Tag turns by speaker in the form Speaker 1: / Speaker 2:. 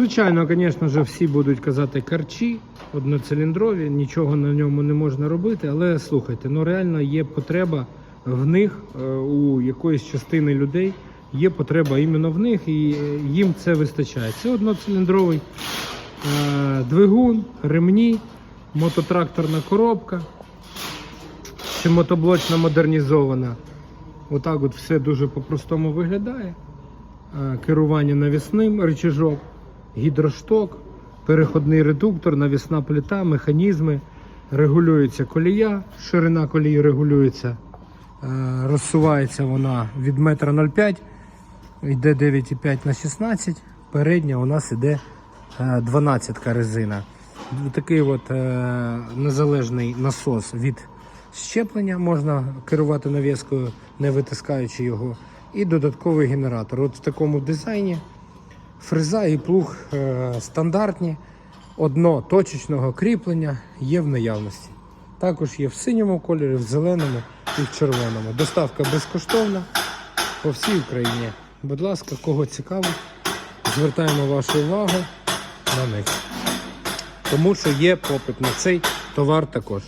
Speaker 1: Звичайно, звісно ж, всі будуть казати карчі, одноциліндрові, нічого на ньому не можна робити, але слухайте, ну реально є потреба в них, е, у якоїсь частини людей є потреба іменно в них, і е, їм це вистачає. Це одноциліндровий е, двигун, ремні, мототракторна коробка чи мотоблочна модернізована. Отак от все дуже по-простому виглядає. Керування навісним рычажок, гідрошток, переходний редуктор, навісна плита, механізми, регулюється колія, ширина колії регулюється, е, розсувається вона від 1,05 м, йде 9,5 на 16 передня у нас йде 12 резина. Такий от е, незалежний насос від щеплення можна керувати навіскою, не витискаючи його. І додатковий генератор. От в такому дизайні фреза і плуг е, стандартні, одно точечного кріплення є в наявності. Також є в синьому кольорі, в зеленому і в червоному. Доставка безкоштовна по всій Україні. Будь ласка, кого цікаво, звертаємо вашу увагу на них. Тому що є попит на цей товар також.